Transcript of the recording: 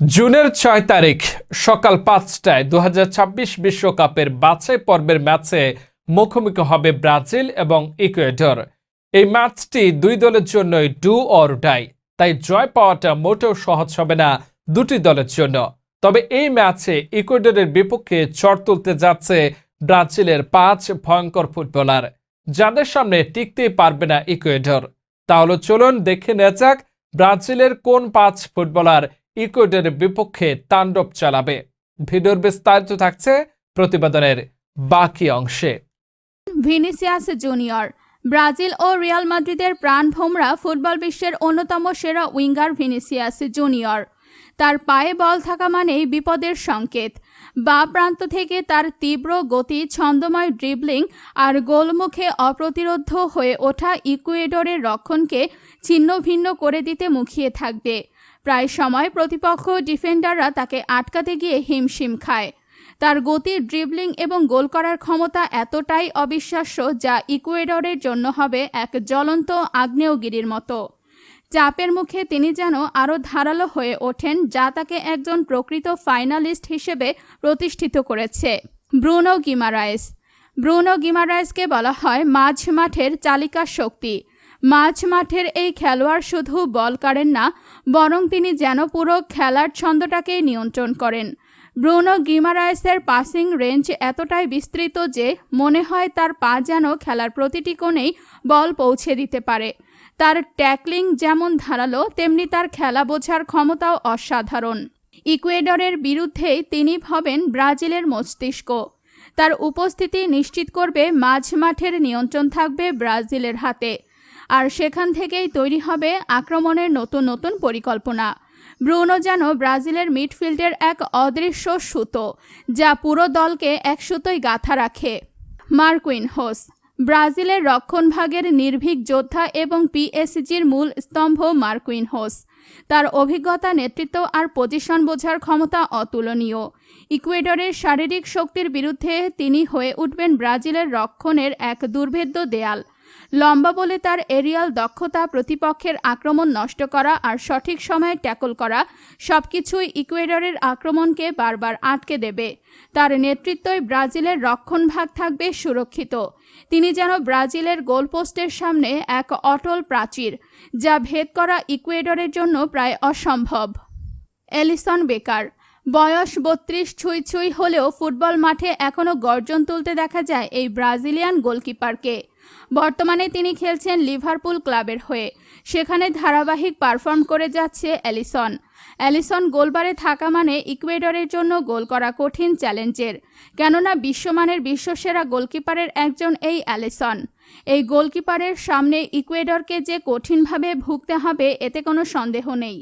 জুনের ছয় তারিখ সকাল পাঁচটায় দু বিশ্বকাপের বাছাই পর্বের ম্যাচে মুখোমুখি হবে ব্রাজিল এবং ইকুয়েডর। এই ম্যাচটি দুই দলের জন্যই ডু অর ডাই, তাই জয় পাওয়াটা মোটেও সহজ হবে না দুটি দলের জন্য। তবে এই ম্যাচে ইকুয়েডরের বিপক্ষে চট তুলতে যাচ্ছে ব্রাজিলের পাঁচ ভয়ঙ্কর ফুটবলার। যাদের সামনে টিকতেই পারবে না ইকুয়েডর। তাহলে চলুন দেখে নেওয়া যাক ব্রাজিলের কোন পাঁচ ফুটবলার ইকুয়েডরের বিপক্ষে তাণ্ডব চালাবে। ভিডিওর বিস্তারিত থাকছে প্রতিবেদনের বাকি অংশে। ভিনিসিয়াস জুনিয়র, ব্রাজিল ও রিয়াল মাদ্রিদের প্রাণভোমরা ফুটবল বিশ্বের অন্যতম সেরা উইঙ্গার ভিনিসিয়াস জুনিয়র। তার পায়ে বল থাকা মানেই বিপদের সংকেত। বা প্রান্ত থেকে তার তীব্র গতি, ছন্দময় ড্রিবলিং আর গোলমুখে অপ্রতিরোধ হয়ে ওঠা ইকুয়েডরের রক্ষণকে ছিন্ন ভিন্ন করে দিতে মুখিয়ে থাকবে। প্রায় সময় প্রতিপক্ষ ডিফেন্ডাররা তাকে আটকাতে গিয়ে হিমশিম খায়। তার গতি ড্রিবলিং এবং গোল করার ক্ষমতা এতটাই অবিশ্বাস্য যা ইকুয়েডরের জন্য হবে এক জ্বলন্ত আগ্নেয়গিরির মতো। চাপের মুখে তিনি যেন আরও ধারালো হয়ে ওঠেন যা তাকে একজন প্রকৃত ফাইনালিস্ট হিসেবে প্রতিষ্ঠিত করেছে, ব্রুনো গিমারায়েস। ব্রুনো গিমারায়েসকে বলা হয় মাঝ মাঠের চালিকা শক্তি। মাঝ মাঠের এই খেলোয়াড় শুধু বল কাড়েন না, বরং তিনি যেন পুরো খেলার ছন্দটাকেই নিয়ন্ত্রণ করেন। ব্রুনো গিমারায়েসের পাসিং রেঞ্জ এতটাই বিস্তৃত যে মনে হয় তার পা যেন খেলার প্রতিটি কোণেই বল পৌঁছে দিতে পারে। তার ট্যাকলিং যেমন ধারালো, তেমনি তার খেলা বোঝার ক্ষমতাও অসাধারণ। ইকুয়েডরের বিরুদ্ধেই তিনি হবেন ব্রাজিলের মস্তিষ্ক। তার উপস্থিতি নিশ্চিত করবে মাঝ মাঠের নিয়ন্ত্রণ থাকবে ব্রাজিলের হাতে। আর সেখান থেকেই তৈরি হবে আক্রমণের নতুন নতুন পরিকল্পনা। ব্রুনো যেন ব্রাজিলের মিডফিল্ডের এক অদৃশ্য সুতো, যা পুরো দলকে এক সুতোয় গাঁথা রাখে। মার্কুইন হোস, ব্রাজিলের রক্ষণভাগের নির্ভীক যোদ্ধা এবং পিএসজির মূল স্তম্ভ মার্কুইন হোস। তার অভিজ্ঞতা, নেতৃত্ব আর পজিশন বোঝার ক্ষমতা অতুলনীয়। ইকুয়েডরের শারীরিক শক্তির বিরুদ্ধে তিনি হয়ে উঠবেন ব্রাজিলের রক্ষণের এক দুর্ভেদ্য দেয়াল। লম্বা বলে তার এরিয়াল দক্ষতা প্রতিপক্ষের আক্রমণ নষ্ট করা আর সঠিক সময়ে ট্যাকল করা সবকিছুই ইকুয়েডরের আক্রমণকে বারবার আটকে দেবে। তার নেতৃত্বই ব্রাজিলের রক্ষণভাগ থাকবে সুরক্ষিত। তিনি যেন ব্রাজিলের গোলপোস্টের সামনে এক অটল প্রাচীর, যা ভেদ করা ইকুয়েডরের জন্য প্রায় অসম্ভব। এলিসন বেকার বয়স বত্রিশ ছুঁই ছুঁই হলেও ফুটবল মাঠে এখনও গর্জন তুলতে দেখা যায় এই ব্রাজিলিয়ান গোলকিপারকে। বর্তমানে তিনি খেলছেন লিভারপুল ক্লাবের হয়ে। সেখানে ধারাবাহিক পারফর্ম করে যাচ্ছে অ্যালিসন। অ্যালিসন গোলবারে থাকা মানে ইকুয়েডরের জন্য গোল করা কঠিন চ্যালেঞ্জের। কেননা বিশ্বমানের বিশ্বসেরা গোলকিপারের একজন এই অ্যালিসন। এই গোলকিপারের সামনে ইকুয়েডরকে যে কঠিনভাবে ভুগতে হবে এতে কোনো সন্দেহ নেই।